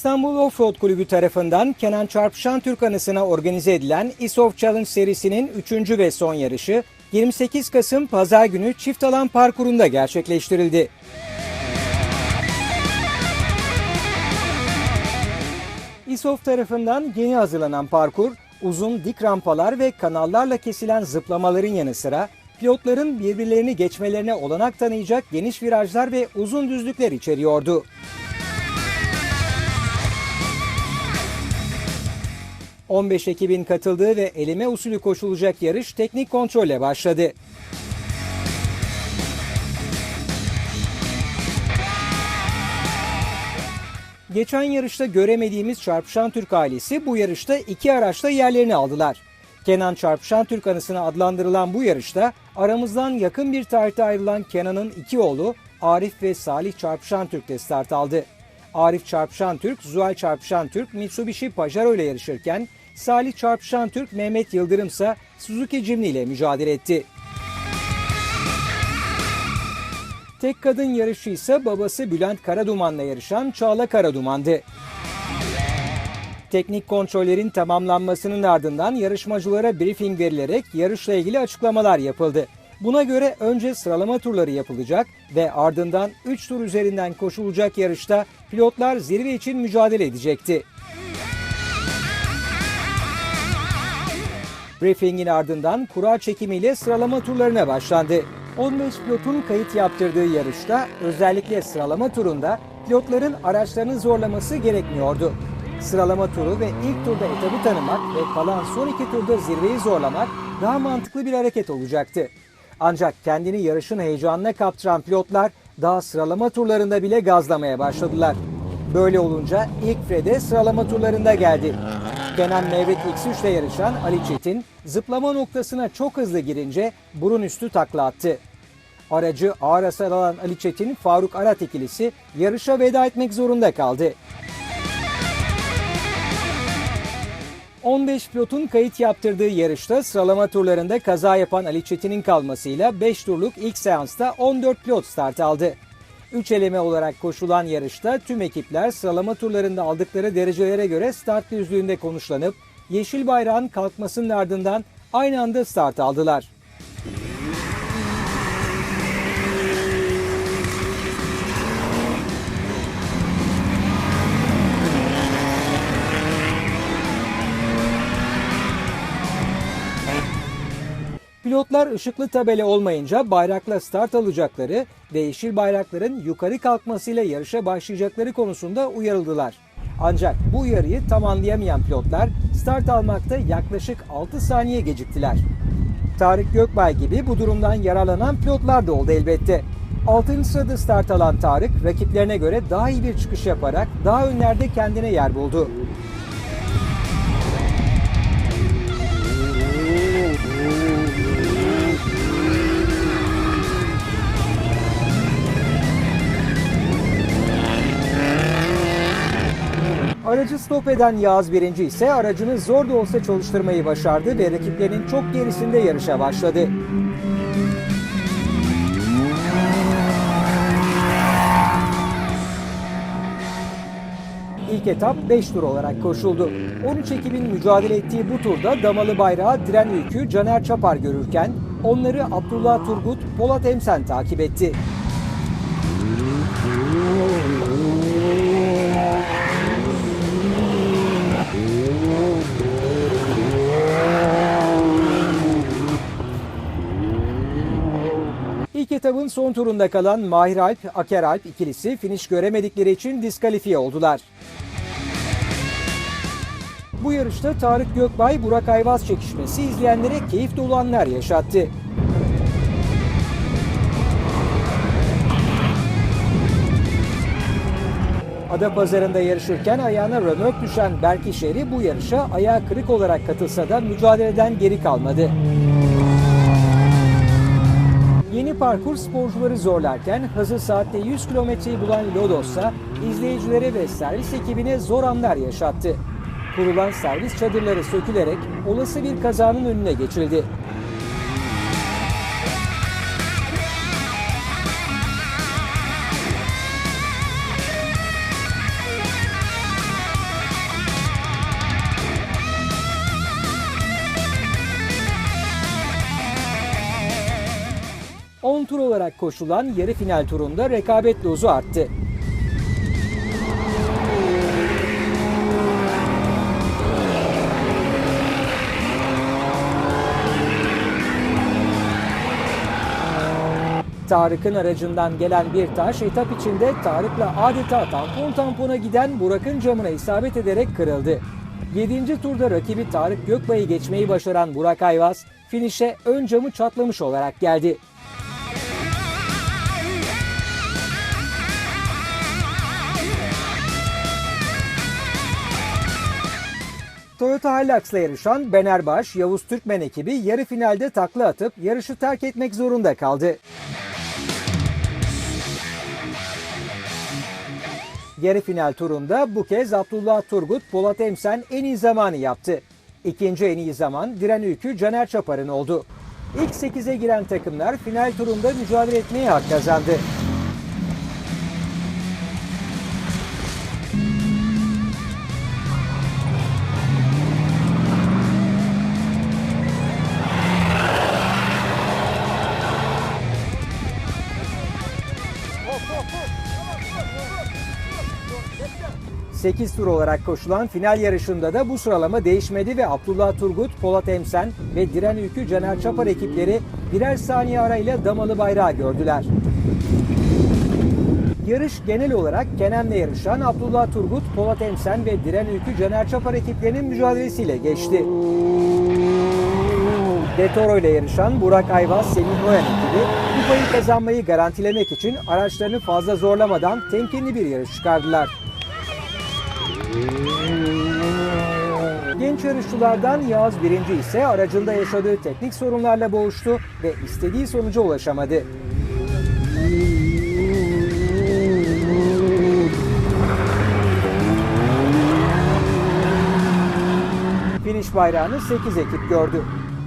İstanbul Offroad Kulübü tarafından Kenan Çarpışan Türk anısına organize edilen ISOF Challenge serisinin 3. ve son yarışı 28 Kasım Pazar günü çift alan parkurunda gerçekleştirildi. İSOF tarafından yeni hazırlanan parkur, uzun dik rampalar ve kanallarla kesilen zıplamaların yanı sıra pilotların birbirlerini geçmelerine olanak tanıyacak geniş virajlar ve uzun düzlükler içeriyordu. ...15 ekibin katıldığı ve eleme usulü koşulacak yarış teknik kontrolle başladı. Geçen yarışta göremediğimiz Çarpışan Türk ailesi bu yarışta iki araçta yerlerini aldılar. Kenan Çarpışan Türk anısına adlandırılan bu yarışta aramızdan yakın bir tarihte ayrılan Kenan'ın iki oğlu Arif ve Salih Çarpışan Türk de start aldı. Arif Çarpışan Türk, Zuhal Çarpışan Türk Mitsubishi Pajero ile yarışırken Salih Çarpışan Türk Mehmet Yıldırım ise Suzuki Jimny ile mücadele etti. Tek kadın yarışçı ise babası Bülent Karaduman'la yarışan Çağla Karaduman'dı. Teknik kontrollerin tamamlanmasının ardından yarışmacılara briefing verilerek yarışla ilgili açıklamalar yapıldı. Buna göre önce sıralama turları yapılacak ve ardından 3 tur üzerinden koşulacak yarışta pilotlar zirve için mücadele edecekti. Briefingin ardından kura çekimiyle sıralama turlarına başlandı. 15 pilotun kayıt yaptırdığı yarışta özellikle sıralama turunda pilotların araçlarını zorlaması gerekmiyordu. Sıralama turu ve ilk turda etabı tanımak ve kalan son iki turda zirveyi zorlamak daha mantıklı bir hareket olacaktı. Ancak kendini yarışın heyecanına kaptıran pilotlar daha sıralama turlarında bile gazlamaya başladılar. Böyle olunca ilk Fred'e sıralama turlarında geldi. Kenan Mevret X3 ile yarışan Ali Çetin zıplama noktasına çok hızlı girince burun üstü takla attı. Aracı ağır hasar alan Ali Çetin, Faruk Arat ikilisi yarışa veda etmek zorunda kaldı. 15 pilotun kayıt yaptırdığı yarışta sıralama turlarında kaza yapan Ali Çetin'in kalmasıyla 5 turluk ilk seansta 14 pilot start aldı. 3 eleme olarak koşulan yarışta tüm ekipler sıralama turlarında aldıkları derecelere göre start düzlüğünde konuşlanıp yeşil bayrağın kalkmasının ardından aynı anda start aldılar. Pilotlar ışıklı tabela olmayınca bayrakla start alacakları ve yeşil bayrakların yukarı kalkmasıyla yarışa başlayacakları konusunda uyarıldılar. Ancak bu uyarıyı tam anlayamayan pilotlar start almakta yaklaşık 6 saniye geciktiler. Tarık Gökbay gibi bu durumdan yararlanan pilotlar da oldu elbette. 6. sırada start alan Tarık rakiplerine göre daha iyi bir çıkış yaparak daha önlerde kendine yer buldu. Aracı stop eden Yağız birinci ise aracını zor da olsa çalıştırmayı başardı ve rakiplerinin çok gerisinde yarışa başladı. İlk etap 5 tur olarak koşuldu. 13 ekibin mücadele ettiği bu turda damalı bayrağı Diren Ülkü, Caner Çapar görürken onları Abdullah Turgut, Polat Emsen takip etti. Etabın son turunda kalan Mahir Alp, Aker Alp ikilisi finish göremedikleri için diskalifiye oldular. Bu yarışta Tarık Gökbay, Burak Ayvaz çekişmesi izleyenlere keyif dolu anlar yaşattı. Adapazarı'nda yarışırken ayağına römork düşen Berk İşeri bu yarışa ayağı kırık olarak katılsa da mücadeleden geri kalmadı. Parkur sporcuları zorlarken hızı saatte 100 kilometreyi bulan Lodos'sa izleyicilere ve servis ekibine zor anlar yaşattı. Kurulan servis çadırları sökülerek olası bir kazanın önüne geçildi. Olarak koşulan yarı final turunda rekabet dozu arttı. Tarık'ın aracından gelen bir taş etap içinde Tarık'la adeta tampon tampona giden Burak'ın camına isabet ederek kırıldı. 7. turda rakibi Tarık Gökbay'ı geçmeyi başaran Burak Ayvaz, finişe ön camı çatlamış olarak geldi. Toyota Hilux'la yarışan Benerbaş, Yavuz Türkmen ekibi yarı finalde takla atıp yarışı terk etmek zorunda kaldı. Yarı final turunda bu kez Abdullah Turgut Polat Emsen en iyi zamanı yaptı. İkinci en iyi zaman Diren Ülkü Caner Çapar'ın oldu. İlk 8'e giren takımlar final turunda mücadele etmeye hak kazandı. Sekiz tur olarak koşulan final yarışında da bu sıralama değişmedi ve Abdullah Turgut, Polat Emsen ve Diren Ülkü Caner Çapar ekipleri birer saniye arayla damalı bayrağı gördüler. Yarış genel olarak Kenem'le yarışan Abdullah Turgut, Polat Emsen ve Diren Ülkü Caner Çapar ekiplerinin mücadelesiyle geçti. Detoro ile yarışan Burak Ayvaz, Semih Noyan ekibi kupayı kazanmayı garantilemek için araçlarını fazla zorlamadan temkinli bir yarış çıkardılar. Genç yarışçılardan Yağız birinci ise aracında yaşadığı teknik sorunlarla boğuştu ve istediği sonuca ulaşamadı. Finish bayrağını 8 ekip gördü.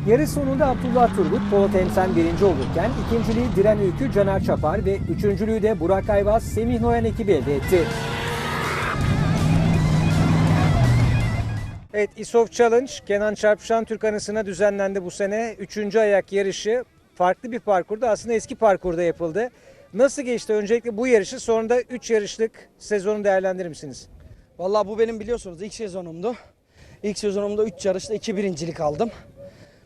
Yarış sonunda Abdullah Turgut, Polat Emsen birinci olurken ikinciliği Diren Ülkü, Caner Çapar ve üçüncülüğü de Burak Ayvaz, Semih Noyan ekibi elde etti. Evet, İSOF Challenge Kenan Çarpışan Türk Anısı'na düzenlendi bu sene. Üçüncü ayak yarışı farklı bir parkurda aslında eski parkurda yapıldı. Nasıl geçti? Öncelikle bu yarışı sonra da 3 yarışlık sezonu değerlendirir misiniz? Vallahi bu benim biliyorsunuz ilk sezonumdu. İlk sezonumda 3 yarışta 2 birincilik aldım.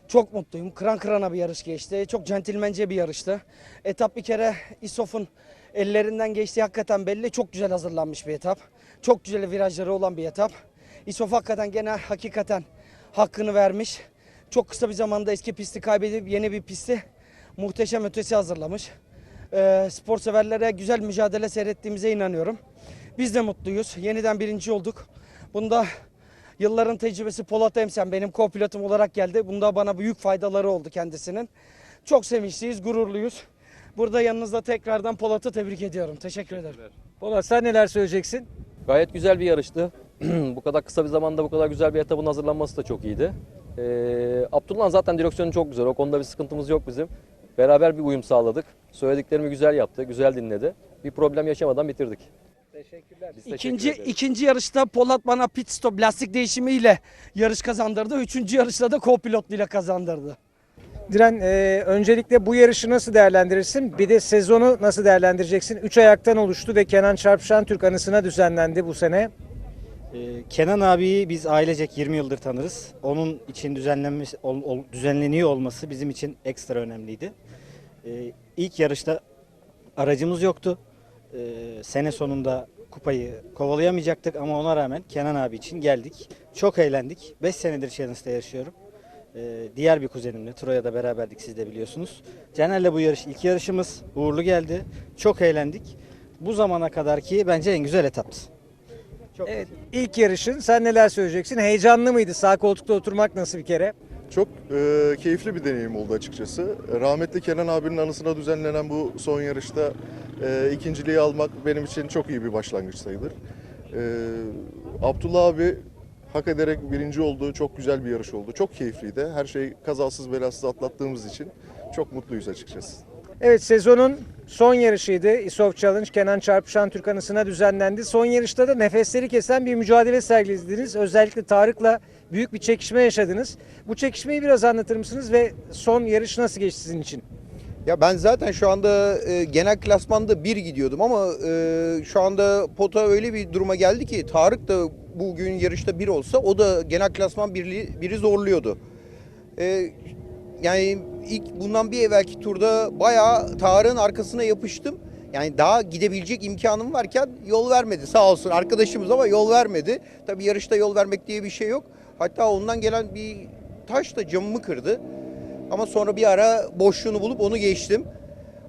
Çok mutluyum. Kıran kırana bir yarış geçti. Çok centilmence bir yarıştı. Etap bir kere İsof'un ellerinden geçtiği hakikaten belli. Çok güzel hazırlanmış bir etap. Çok güzel virajları olan bir etap. İsof hakikaten gene hakikaten hakkını vermiş. Çok kısa bir zamanda eski pisti kaybedip yeni bir pisti muhteşem ötesi hazırlamış. Ee, spor severlere güzel mücadele seyrettiğimize inanıyorum. Biz de mutluyuz. Yeniden birinci olduk. Bunda yılların tecrübesi Polat Emsen benim co-pilotum olarak geldi. Bunda bana büyük faydaları oldu kendisinin. Çok sevinçliyiz, gururluyuz. Burada yanınızda tekrardan Polat'ı tebrik ediyorum. Teşekkür ederim. Polat sen neler söyleyeceksin? Gayet güzel bir yarıştı. bu kadar kısa bir zamanda bu kadar güzel bir etapın hazırlanması da çok iyiydi. Ee, Abdullah'ın zaten direksiyonu çok güzel. O konuda bir sıkıntımız yok bizim. Beraber bir uyum sağladık. Söylediklerimi güzel yaptı, güzel dinledi. Bir problem yaşamadan bitirdik. Teşekkürler. Biz teşekkür İkinci, ederiz. ikinci yarışta Polat bana pit stop lastik değişimiyle yarış kazandırdı. Üçüncü yarışta da co-pilotluyla kazandırdı. Diren e, öncelikle bu yarışı nasıl değerlendirirsin? Bir de sezonu nasıl değerlendireceksin? Üç ayaktan oluştu ve Kenan Çarpışan Türk Anısı'na düzenlendi bu sene. Ee, Kenan abiyi biz ailecek 20 yıldır tanırız. Onun için düzenlenmiş, ol- ol- düzenleniyor olması bizim için ekstra önemliydi. Ee, ilk yarışta aracımız yoktu. Ee, sene sonunda kupayı kovalayamayacaktık ama ona rağmen Kenan abi için geldik. Çok eğlendik. 5 senedir Challenge'da yaşıyorum. Ee, diğer bir kuzenimle Troya'da beraberdik siz de biliyorsunuz. Caner'le bu yarış ilk yarışımız. Uğurlu geldi. Çok eğlendik. Bu zamana kadar ki bence en güzel etaptı. Çok Evet, ilk yarışın sen neler söyleyeceksin? Heyecanlı mıydı? Sağ koltukta oturmak nasıl bir kere? Çok e, keyifli bir deneyim oldu açıkçası. Rahmetli Kenan abinin anısına düzenlenen bu son yarışta e, ikinciliği almak benim için çok iyi bir başlangıç sayılır. E, Abdullah abi hak ederek birinci oldu. Çok güzel bir yarış oldu. Çok keyifliydi. Her şey kazasız belasız atlattığımız için çok mutluyuz açıkçası. Evet sezonun son yarışıydı. İSOF Challenge Kenan Çarpışan Türk Anısı'na düzenlendi. Son yarışta da nefesleri kesen bir mücadele sergilediniz. Özellikle Tarık'la büyük bir çekişme yaşadınız. Bu çekişmeyi biraz anlatır mısınız ve son yarış nasıl geçti sizin için? Ya ben zaten şu anda e, genel klasmanda bir gidiyordum ama e, şu anda pota öyle bir duruma geldi ki Tarık da bugün yarışta bir olsa o da genel klasman biri, biri zorluyordu. E, yani ilk bundan bir evvelki turda bayağı Tarık'ın arkasına yapıştım. Yani daha gidebilecek imkanım varken yol vermedi sağ olsun arkadaşımız ama yol vermedi. Tabii yarışta yol vermek diye bir şey yok. Hatta ondan gelen bir taş da camımı kırdı. Ama sonra bir ara boşluğunu bulup onu geçtim.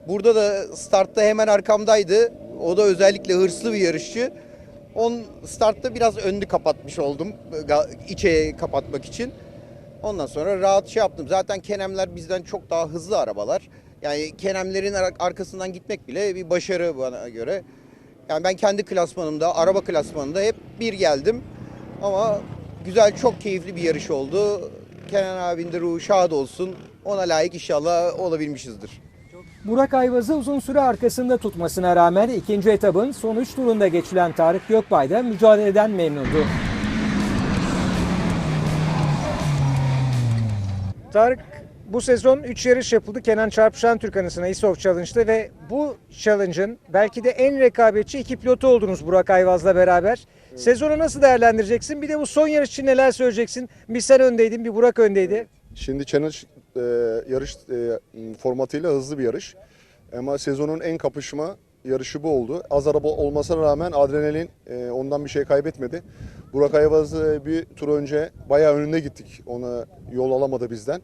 Burada da startta hemen arkamdaydı. O da özellikle hırslı bir yarışçı. On startta biraz önünü kapatmış oldum içe kapatmak için. Ondan sonra rahat şey yaptım. Zaten Kenemler bizden çok daha hızlı arabalar. Yani Kenemlerin ar- arkasından gitmek bile bir başarı bana göre. Yani ben kendi klasmanımda, araba klasmanında hep bir geldim. Ama güzel, çok keyifli bir yarış oldu. Kenan abinin de ruhu şad olsun. Ona layık inşallah olabilmişizdir. Burak Ayvaz'ı uzun süre arkasında tutmasına rağmen ikinci etabın son 3 turunda geçilen Tarık Gökbay da mücadeleden memnundu. Tarık bu sezon 3 yarış yapıldı Kenan Çarpışan Türk anısına ISOF Challenge'da ve bu challenge'ın belki de en rekabetçi iki pilotu oldunuz Burak Ayvaz'la beraber. Sezonu nasıl değerlendireceksin? Bir de bu son yarış için neler söyleyeceksin? Bir sen öndeydin, bir Burak öndeydi. Şimdi challenge e, yarış e, formatıyla hızlı bir yarış. Ama sezonun en kapışma yarışı bu oldu. Az araba olmasına rağmen adrenalin e, ondan bir şey kaybetmedi. Burak Ayvaz bir tur önce bayağı önünde gittik. Ona yol alamadı bizden.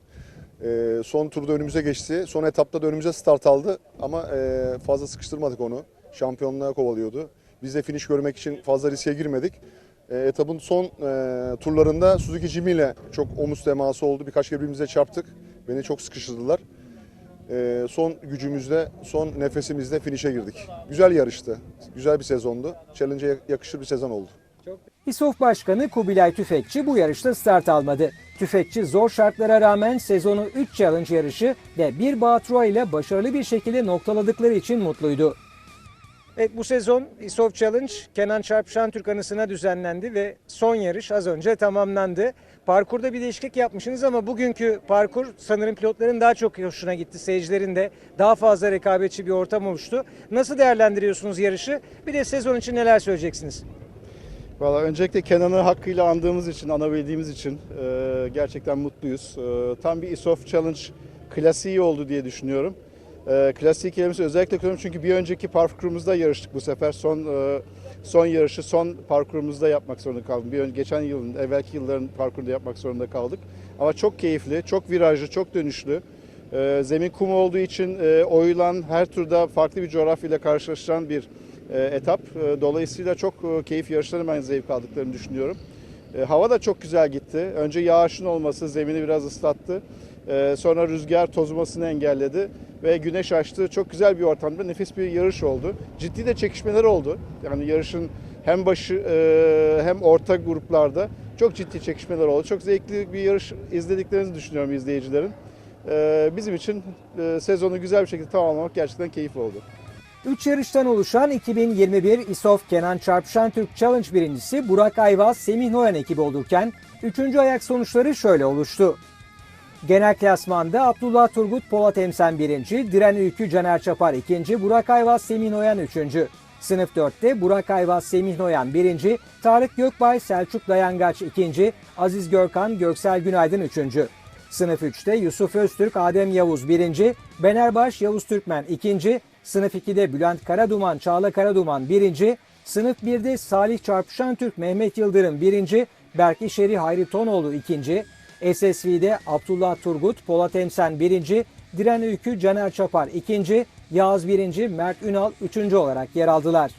E, son turda önümüze geçti. Son etapta da önümüze start aldı. Ama e, fazla sıkıştırmadık onu. Şampiyonluğa kovalıyordu. Biz de finish görmek için fazla riske girmedik. E, etapın son e, turlarında Suzuki Jimmy ile çok omuz teması oldu. Birkaç kere birbirimize çarptık. Beni çok sıkıştırdılar. E, son gücümüzle, son nefesimizle finish'e girdik. Güzel yarıştı. Güzel bir sezondu. Challenge'e yakışır bir sezon oldu. İSOF Başkanı Kubilay Tüfekçi bu yarışta start almadı. Tüfekçi zor şartlara rağmen sezonu 3 challenge yarışı ve bir Bağatura ile başarılı bir şekilde noktaladıkları için mutluydu. Evet bu sezon İSOF Challenge Kenan Çarpışan Türk anısına düzenlendi ve son yarış az önce tamamlandı. Parkurda bir değişiklik yapmışsınız ama bugünkü parkur sanırım pilotların daha çok hoşuna gitti. Seyircilerin de daha fazla rekabetçi bir ortam oluştu. Nasıl değerlendiriyorsunuz yarışı? Bir de sezon için neler söyleyeceksiniz? Valla öncelikle Kenan'ı hakkıyla andığımız için, anabildiğimiz için e, gerçekten mutluyuz. E, tam bir ISOF Challenge klasiği oldu diye düşünüyorum. E, klasik kelimesi özellikle kullanıyorum çünkü bir önceki parkurumuzda yarıştık bu sefer. Son e, son yarışı son parkurumuzda yapmak zorunda kaldım. Bir ön, geçen yılın, evvelki yılların parkurunda yapmak zorunda kaldık. Ama çok keyifli, çok virajlı, çok dönüşlü. E, zemin kum olduğu için e, oyulan her turda farklı bir coğrafyayla karşılaşılan bir etap. E, Dolayısıyla çok e, keyif yarışlarını ben zevk aldıklarını düşünüyorum. E, Hava da çok güzel gitti. Önce yağışın olması zemini biraz ıslattı. E, Sonra rüzgar tozmasını engelledi ve güneş açtı. Çok güzel bir ortamda nefis bir yarış oldu. Ciddi de çekişmeler oldu. Yani yarışın hem başı e, hem orta gruplarda çok ciddi çekişmeler oldu. Çok zevkli bir yarış izlediklerini düşünüyorum izleyicilerin. E, Bizim için e, sezonu güzel bir şekilde tamamlamak gerçekten keyif oldu. 3 yarıştan oluşan 2021 İSOF Kenan Çarpışan Türk Challenge birincisi Burak Ayvaz Semih Noyan ekibi olurken 3. ayak sonuçları şöyle oluştu. Genel klasmanda Abdullah Turgut Polat Emsen 1. Diren Ülkü Caner Çapar 2. Burak Ayvaz Semih Noyan 3. Sınıf 4'te Burak Ayvaz Semih Noyan 1. Tarık Gökbay Selçuk Dayangaç 2. Aziz Görkan Göksel Günaydın 3. Sınıf 3'te Yusuf Öztürk Adem Yavuz 1. Benerbaş Yavuz Türkmen 2. Sınıf 2'de Bülent Karaduman Çağla Karaduman 1. Sınıf 1'de Salih Çarpışan Türk Mehmet Yıldırım 1. Berk İşeri Hayri Tonoğlu 2. SSV'de Abdullah Turgut Polat Emsen 1. Diren Ülkü Caner Çapar 2. Yağız 1. Mert Ünal 3. olarak yer aldılar.